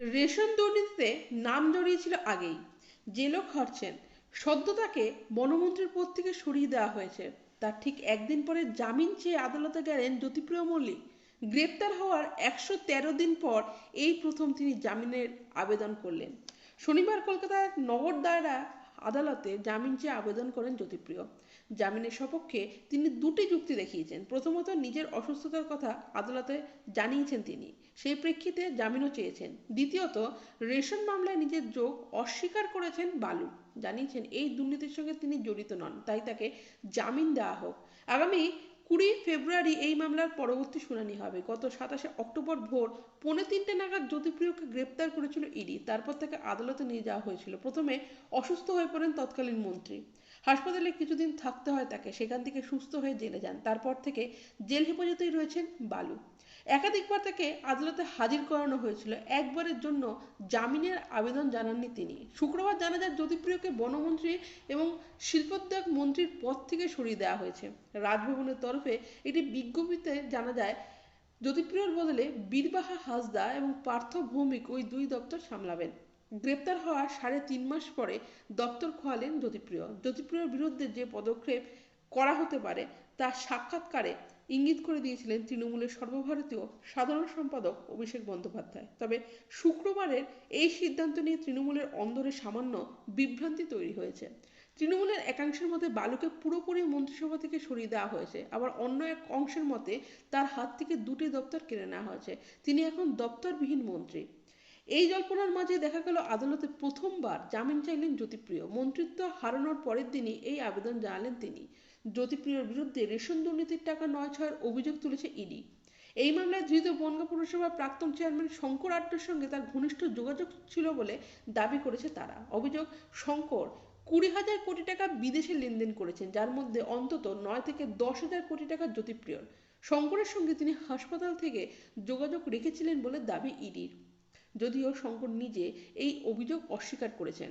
Ration দুর্নীতিতে নাম জড়িয়েছিল আগেই। জেলও খরচেন সদ্য তাকে বনমন্ত্রীর পদ থেকে সরিয়ে দেওয়া হয়েছে। তার ঠিক একদিন পরে জামিন চেয়ে আদালতে গেলেন জ্যোতিপ্রিয় মল্লিক। গ্রেপ্তার হওয়ার একশো তেরো দিন পর এই প্রথম তিনি জামিনের আবেদন করলেন। শনিবার কলকাতার নগর দায়রা আদালতে জামিন চেয়ে আবেদন করেন জ্যোতিপ্রিয়। জামিনের সপক্ষে তিনি দুটি যুক্তি দেখিয়েছেন। প্রথমত, নিজের অসুস্থতার কথা আদালতে জানিয়েছেন তিনি। সেই প্রেক্ষিতে জামিনও চেয়েছেন। দ্বিতীয়ত, রেশন মামলায় নিজের যোগ অস্বীকার করেছেন বালু। জানিয়েছেন, এই দুর্নীতির সঙ্গে তিনি জড়িত নন, তাই তাকে জামিন দেওয়া হোক। আগামী কুড়ি ফেব্রুয়ারি এই মামলার পরবর্তী শুনানি হবে। গত সাতাশে অক্টোবর ভোর পৌনে তিনটে নাগাদ জ্যোতিপ্রিয়কে গ্রেপ্তার করেছিল ইডি। তারপর তাকে আদালতে নিয়ে যাওয়া হয়েছিল। প্রথমে অসুস্থ হয়ে পড়েন তৎকালীন মন্ত্রী। হাসপাতালে কিছুদিন থাকতে হয় তাকে। সেখান থেকে সুস্থ হয়ে জেলে যান। তারপর থেকে জেল হেফাজতেই রয়েছেন বালু। একাধিকবার তাকে আদালতে হাজির করানো হয়েছিল। একবারের জন্য জামিনের আবেদন জানাননি তিনি। শুক্রবার জানা যায় জ্যোতিপ্রিয়কে বনমন্ত্রী এবং শিল্পোদ্যোগ মন্ত্রীর পদ থেকে সরিয়ে দেওয়া হয়েছে। রাজভবনের তরফে একটি বিজ্ঞপ্তিতে জানা যায়, জ্যোতিপ্রিয়র বদলে বীরবাহা হাসদা এবং পার্থ ভৌমিক ওই দুই দপ্তর সামলাবেন। গ্রেপ্তার হওয়ার সাড়ে তিন মাস পরে দপ্তর খোয়ালেন জ্যোতিপ্রিয়। জ্যোতিপ্রিয়র বিরুদ্ধে যে পদক্ষেপ করা হতে পারে, তা সাক্ষাৎকারে ইঙ্গিত করে দিয়েছিলেন তৃণমূলের সর্বভারতীয় সাধারণ সম্পাদক অভিষেক বন্দ্যোপাধ্যায়। তবে শুক্রবারের এই সিদ্ধান্ত নিয়ে তৃণমূলের অন্দরে সামান্য বিভ্রান্তি তৈরি হয়েছে। তৃণমূলের একাংশের মতে বালুকে পুরোপুরি মন্ত্রিসভা থেকে সরিয়ে দেওয়া হয়েছে। আবার অন্য এক অংশের মতে তার হাত থেকে দুটি দপ্তর কেড়ে নেওয়া হয়েছে। তিনি এখন দপ্তরবিহীন মন্ত্রী। এই জল্পনার মাঝে দেখা গেল আদালতে প্রথমবার জামিন চাইলেন জ্যোতিপ্রিয়। মন্ত্রিত্ব হারানোর পরের দিনই এই আবেদন জানালেন তিনি। জ্যোতিপ্রিয়র বিরুদ্ধে রেশন দুর্নীতির টাকা নয় ছয়ের অভিযোগ তুলেছে ইডি। এই মামলায় ধৃত বনগা পুরসভার প্রাক্তন চেয়ারম্যান শঙ্কর আড্ডার সঙ্গে তার ঘনিষ্ঠ যোগাযোগ ছিল বলে দাবি করেছে তারা। অভিযোগ, শঙ্কর কুড়ি হাজার কোটি টাকা বিদেশে লেনদেন করেছেন, যার মধ্যে অন্তত নয় থেকে দশ হাজার কোটি টাকা জ্যোতিপ্রিয়র। শঙ্করের সঙ্গে তিনি হাসপাতাল থেকে যোগাযোগ রেখেছিলেন বলে দাবি ইডির। যদিও শঙ্কর নিজে এই অভিযোগ অস্বীকার করেছেন।